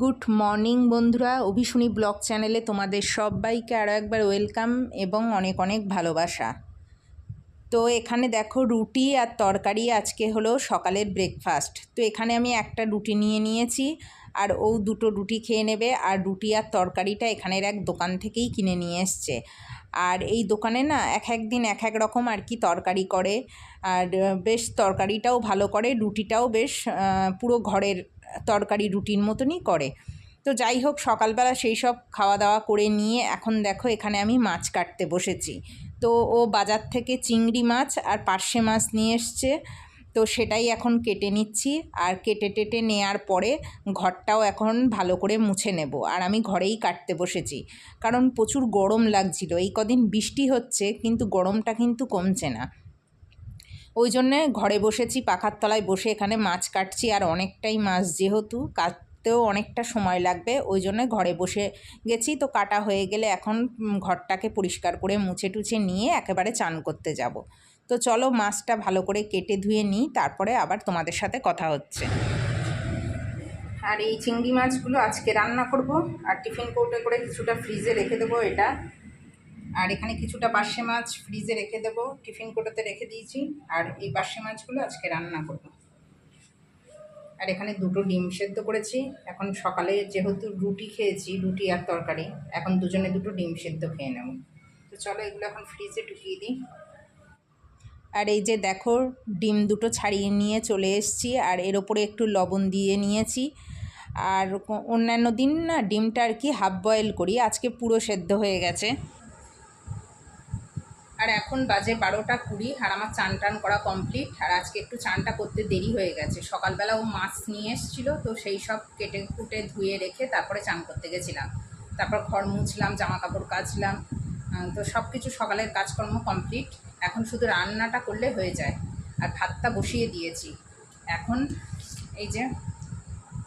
Good morning বন্ধুরা। অভিশুনি blog চ্যানেলে তোমাদের সবাইকে আরও একবার ওয়েলকাম এবং অনেক অনেক ভালোবাসা। তো এখানে দেখো রুটি আর তরকারি আজকে হলো সকালের ব্রেকফাস্ট তো এখানে আমি একটা রুটি নিয়ে নিয়েছি আর ও দুটো রুটি খেয়ে নেবে আর রুটি আর তরকারিটা এখানের এক দোকান থেকেই কিনে নিয়ে এসছে। আর এই দোকানে না এক এক দিন এক এক রকম আর কি তরকারি করে। আর বেশ তরকারিটাও ভালো করে, রুটিটাও বেশ পুরো ঘরের তরকারি রুটির মতনই করে। তো যাই হোক, সকালবেলা সেই সব খাওয়া দাওয়া করে নিয়ে এখন দেখো এখানে আমি মাছ কাটতে বসেছি। তো ও বাজার থেকে চিংড়ি মাছ আর পার্শে মাছ নিয়ে এসছে। তো সেটাই এখন কেটে নিচ্ছি। আর কেটে টেটে নেওয়ার পরে ঘরটাও এখন ভালো করে মুছে নেব। আর আমি ঘরেই কাটতে বসেছি। কারণ প্রচুর গরম লাগছিল। এই কদিন বৃষ্টি হচ্ছে, কিন্তু গরমটা কিন্তু কমছে না। ওই জন্যে ঘরে বসেছি, পাখার তলায় বসে এখানে মাছ কাটছি আর অনেকটাই মাছ যেহেতু, কাটতেও অনেকটা সময় লাগবে, ওই জন্য ঘরে বসে গেছি। তো কাটা হয়ে গেলে এখন ঘরটাকে পরিষ্কার করে মুছে টুছে নিয়ে একেবারে চান করতে যাব। তো চলো মাছটা ভালো করে কেটে ধুয়ে নিই, তারপরে আবার তোমাদের সাথে কথা হচ্ছে। আর এই চিংড়ি মাছগুলো আজকে রান্না করব, আর টিফিন কৌটে করে কিছুটা ফ্রিজে রেখে দেবো এটা। আর এখানে কিছুটা পার্শে মাছ ফ্রিজে রেখে দেবো টিফিন কোটোতে রেখে দিয়েছি, আর এই পার্শে মাছগুলো আজকে রান্না করব। আর এখানে দুটো ডিম সেদ্ধ করেছি, এখন সকালে যেহেতু রুটি খেয়েছি, রুটি আর তরকারি, এখন দুজনে দুটো ডিম সেদ্ধ খেয়ে নেব। তো চলো এগুলো এখন ফ্রিজে ঢুকিয়ে দিই। আর এই যে দেখো, ডিম দুটো ছাড়িয়ে নিয়ে চলে এসেছি, আর এর ওপরে একটু লবণ দিয়ে নিয়েছি। আর অন্যান্য দিন না ডিমটা আর কি হাফ বয়েল করি, আজকে পুরো সেদ্ধ হয়ে গেছে। আর এখন বাজে বারোটা কুড়ি আর আমার চান টান করা কমপ্লিট আর আজকে একটু চানটা করতে দেরি হয়ে গেছে। সকালবেলা ও মাছ নিয়ে এসেছিল, তো সেই সব কেটে কুটে ধুয়ে রেখে তারপরে চান করতে গেছিলাম। তারপর ঘর মুছলাম জামা কাপড় কাচলাম তো সব কিছু সকালের কাজকর্ম কমপ্লিট এখন শুধু রান্নাটা করলে হয়ে যায় আর ভাতটা বসিয়ে দিয়েছি। এখন এই যে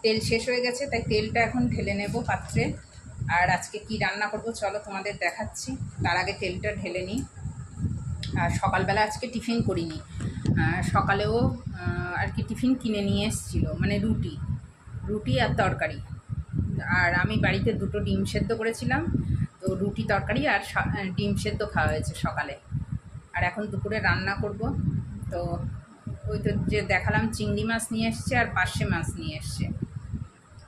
তেল শেষ হয়ে গেছে, তাই তেলটা এখন ঢেলে নেব পাত্রে। আর আজকে কি রান্না করব চলো তোমাদের দেখাচ্ছি। তার আগে তেলটা ঢেলে নিই। আর সকালবেলা আজকে টিফিন করিনি। সকালেও আর কি টিফিন কিনে নিয়ে এসেছিল মানে রুটি রুটি আর তরকারি। আর আমি বাড়িতে দুটো ডিম সেদ্ধ করেছিলাম, তো রুটি, তরকারি আর ডিম সেদ্ধ খাওয়া হয়েছে সকালে। আর এখন দুপুরে রান্না করব, তো ওই তো যে দেখালাম চিংড়ি মাছ নিয়ে এসছে আর পার্শে মাছ নিয়ে এসছে।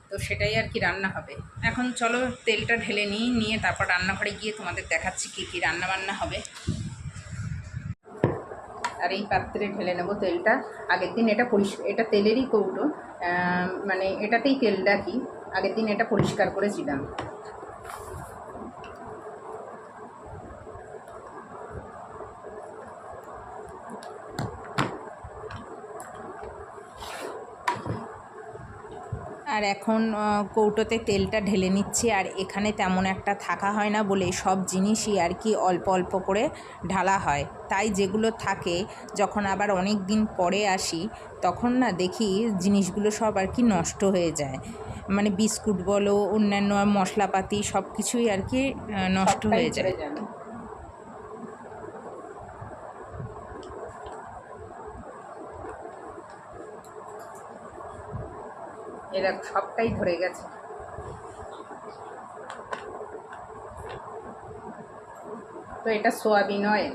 তো সেটাই আর কি রান্না হবে। এখন চলো তেলটা ঢেলে নিই, নিয়ে তারপর রান্নাঘরে গিয়ে তোমাদের দেখাচ্ছি কী কী রান্না বান্না হবে। আর এই পাত্রে ঢেলে নেব তেলটা। আগের দিন এটা পরিষ্কার এটা তেলেরই কৌটো। মানে এটাতেই তেলটা কি, আগের দিন এটা পরিষ্কার করেছিলাম। আর এখন কৌটোতে তেলটা ঢেলে নিচ্ছি আর এখানে তেমন একটা থাকা হয় না বলে সব জিনিসই আর কি অল্প অল্প করে ঢালা হয়। তাই যেগুলো থাকে যখন আবার অনেক দিন পরে আসি তখন না দেখি জিনিসগুলো সব আর কি নষ্ট হয়ে যায়। মানে বিস্কুট বলো অন্যান্য মশলাপাতি সব কিছুই আর কি নষ্ট হয়ে যায়। এরা সবটাই ধরে গেছে। তো এটা সোয়াবিন অয়েল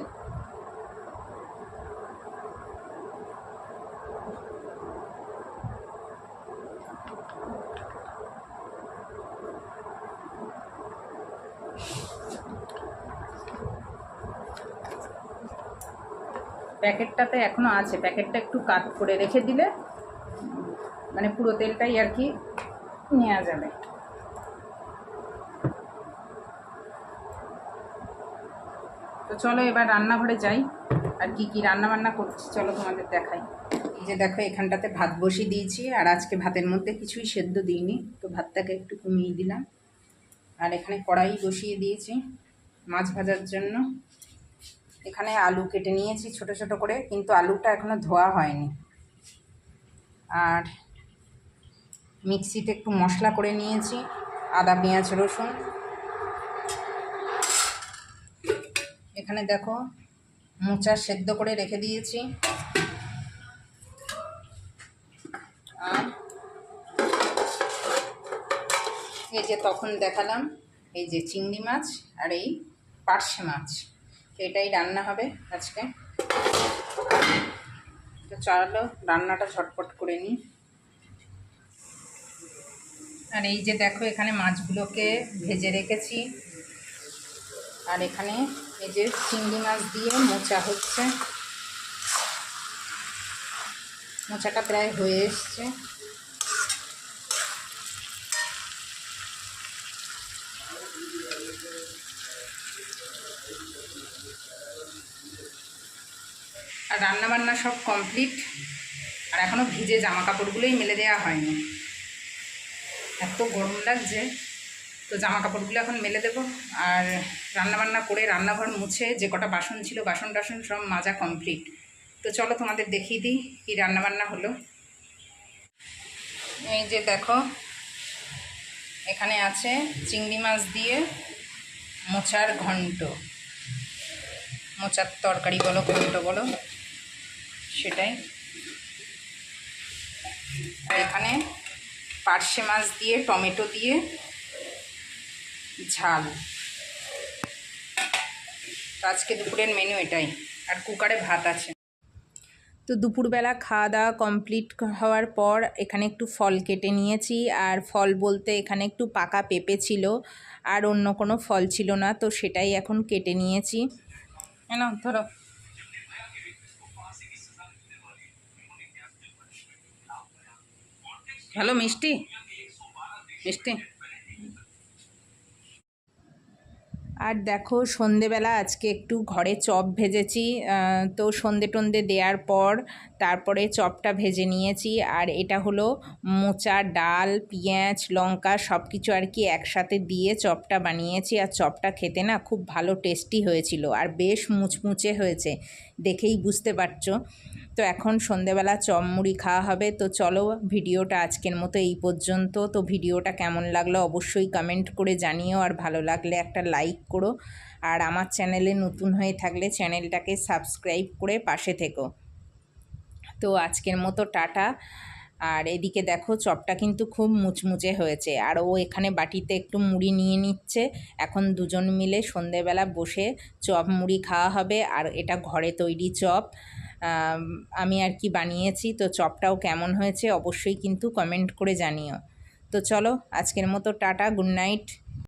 প্যাকেটটাতে এখনও আছে। প্যাকেটটা একটু কাট করে রেখে দিলে মানে পুরো তেলটাই আর কি নেওয়া যাবে। তো চলো এবার রান্নাঘরে যাই, আর কি কি রান্না বান্না করছি চলো তোমাদের দেখাই। যে দেখো, এখানটাতে ভাত বসিয়ে দিয়েছি, আর আজকে ভাতের মধ্যে কিছুই সেদ্ধ দিইনি, তো ভাতটাকে একটু কমিয়ে দিলাম। আর এখানে কড়াই বসিয়ে দিয়েছি মাছ ভাজার জন্য। এখানে আলু কেটে নিয়েছি ছোট ছোট করে, কিন্তু আলুটা এখনও ধোয়া হয়নি। আর মিক্সিতে একটু মশলা করে নিয়েছি, আদা, পেঁয়াজ, রসুন। এখানে দেখো, মোচা সেদ্ধ করে রেখে দিয়েছি। আর এই যে তখন দেখালাম, এই যে চিংড়ি মাছ আর এই পার্শে মাছ, এটাই রান্না হবে আজকে। তো চলো, রান্নাটা ঝটপট করে নিই। আর এই যে দেখো, এখানে মাছগুলোকে ভেজে রেখেছি। আর এখানে এই যে চিংড়ি মাছ দিয়ে মোচা হচ্ছে। মোচাটা প্রায় হয়ে এসছে। আর রান্না বান্না সব কমপ্লিট। আর এখনও ভিজে জামা কাপড়গুলোই মেলে দেওয়া হয়নি। এত গরম লাগছে, তো জামা কাপড়গুলো এখন মেলে দেবো। আর রান্নাবান্না করে রান্নাঘর মুছে যে কটা বাসন ছিল, বাসন টাসন সব মাজা কমপ্লিট। তো চলো তোমাদের দেখিয়ে দিই কী রান্নাবান্না হলো। এই যে দেখো, এখানে আছে চিংড়ি মাছ দিয়ে মোচার ঘন্ট। মোচার তরকারি বলো, ঘন্ট বলো, সেটাই। এখানে পার্শে মাছ দিয়ে, টমেটো দিয়ে, ঝাল। আজকে দুপুরের মেনু এটাই। আর কুকারে ভাত আছে। তো দুপুরবেলা খাওয়া দাওয়া কমপ্লিট হওয়ার পর এখানে একটু ফল কেটে নিয়েছি। আর ফল বলতে এখানে একটু পাকা পেঁপে ছিল। আর অন্য কোনো ফল ছিল না, তো সেটাই এখন কেটে নিয়েছি। কেন ধরো। हेलो मिस्टी मिस्टी আর দেখো সন্ধেবেলা আজকে একটু ঘরে চপ ভেজেছি তো সন্ধে টন্ধে দেওয়ার পর তারপরে চপটা ভেজে নিয়েছি। আর এটা হলো মোচা, ডাল, পেঁয়াজ, লঙ্কা সব কিছু আর কি একসাথে দিয়ে চপটা বানিয়েছি। আর চপটা খেতে না খুব ভালো টেস্টি হয়েছিল আর বেশ মুচমুচে হয়েছে, দেখেই বুঝতে পারছ। তো এখন সন্ধেবেলা চপ মুড়ি খাওয়া হবে। তো চলো ভিডিওটা আজকের মতো এই পর্যন্ত। তো ভিডিওটা কেমন লাগল অবশ্যই কমেন্ট করে জানিও। আর ভালো লাগলে একটা লাইক করো আর আমার চ্যানেলে নতুন হয়ে থাকলে চ্যানেলটাকে সাবস্ক্রাইব করে পাশে থেকো। তো আজকের মতো টাটা। আর এদিকে দেখো চপটা কিন্তু খুব মুচমুচে হয়েছে। আর ও এখানে বাটিতে একটু মুড়ি নিয়ে নিচ্ছে। এখন দুজন মিলে সন্ধেবেলা বসে চপ মুড়ি খাওয়া হবে। আর এটা ঘরে তৈরি চপ। আম, আর কি বানিয়েছি। তো চপটাও কেমন হয়েছে অবশ্যই কিন্তু কমেন্ট করে জানিও। তো চলো আজকের মতো টাটা গুড নাইট।